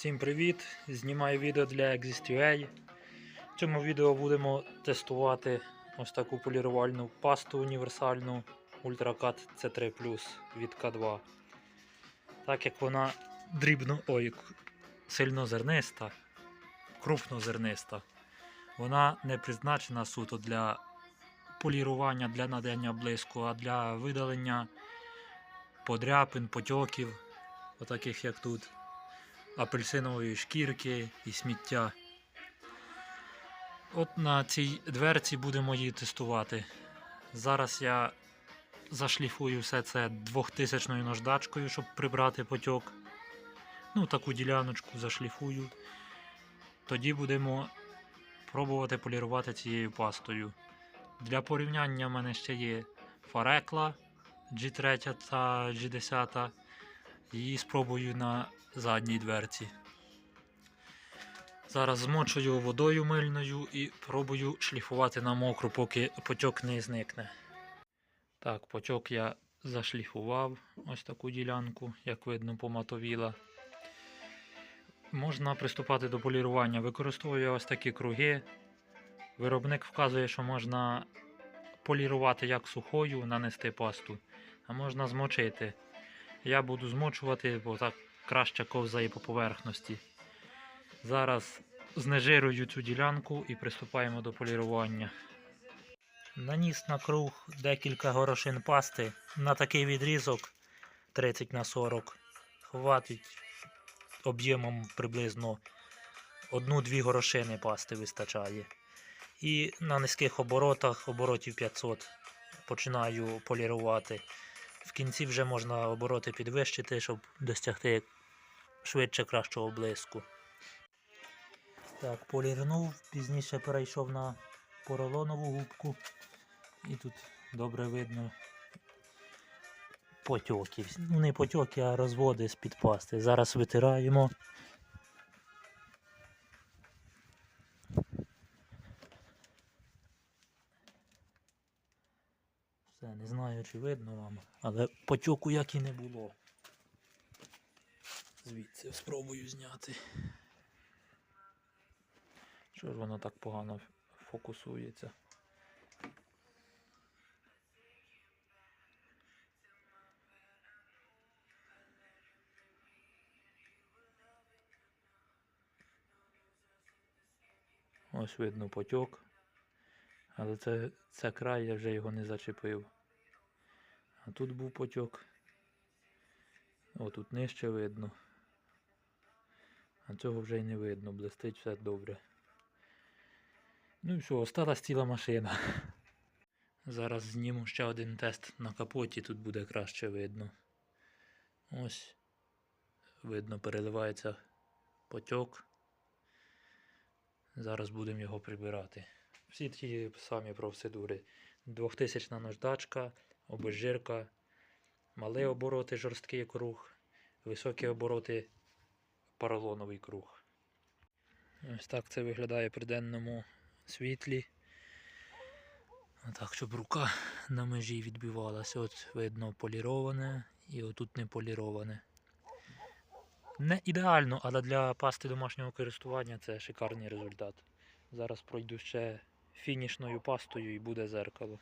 Всім привіт! Знімаю відео для Exist.ua. В цьому відео будемо тестувати ось таку полірувальну пасту універсальну Ultracat C3 від K2. Так як вона дрібно, ой, к- сильнозерниста, крупнозерниста, вона не призначена суто для полірування, для надання блиску, а для видалення подряпин, потьоків, отаких як тут апельсинової шкірки і сміття. От на цій дверці будемо її тестувати. Зараз я зашліфую все це 2000 наждачкою, щоб прибрати потьок. Ну, таку діляночку зашліфую. Тоді будемо пробувати полірувати цією пастою. Для порівняння в мене ще є фарекла G3 та G10. Її спробую на задній дверці. Зараз змочую водою мильною і пробую шліфувати на мокру, поки потьок не зникне. Так, потьок я зашліфував ось таку ділянку, як видно, поматовіла. Можна приступати до полірування. Використовую ось такі круги. Виробник вказує, що можна полірувати як сухою, нанести пасту, а можна змочити. Я буду змочувати, бо так краще ковзає по поверхності. Зараз знежирую цю ділянку і приступаємо до полірування. Наніс на круг декілька горошин пасти на такий відрізок 30 на 40. Хватить об'ємом приблизно одну-дві горошини пасти вистачає. І на низьких оборотах, оборотів 500, починаю полірувати. В кінці вже можна обороти підвищити, щоб досягти швидше кращого блиску. Так, полірнув, пізніше перейшов на поролонову губку. І тут добре видно потьоки. Ну, не потьоки, а розводи з-під пасти. Зараз витираємо. Не знаю, чи видно вам, але потьоку як і не було. Звідси спробую зняти. Що ж воно так погано фокусується? Ось видно потьок. Але це, це край, я вже його не зачепив. А тут був потьок. О, тут нижче видно. А цього вже й не видно, блистить все добре. Ну і все, осталась ціла машина. Зараз зніму ще один тест на капоті, тут буде краще видно. Ось. Видно, переливається потьок. Зараз будемо його прибирати. Всі ті самі процедури. 2000 наждачка, обезжирка, малі обороти, жорсткий круг, високі обороти, поролоновий круг. Ось так це виглядає при денному світлі. Так, щоб рука на межі відбивалася. От видно поліроване і отут не поліроване. Не ідеально, але для пасти домашнього користування це шикарний результат. Зараз пройду ще фінішною пастою і буде зеркало.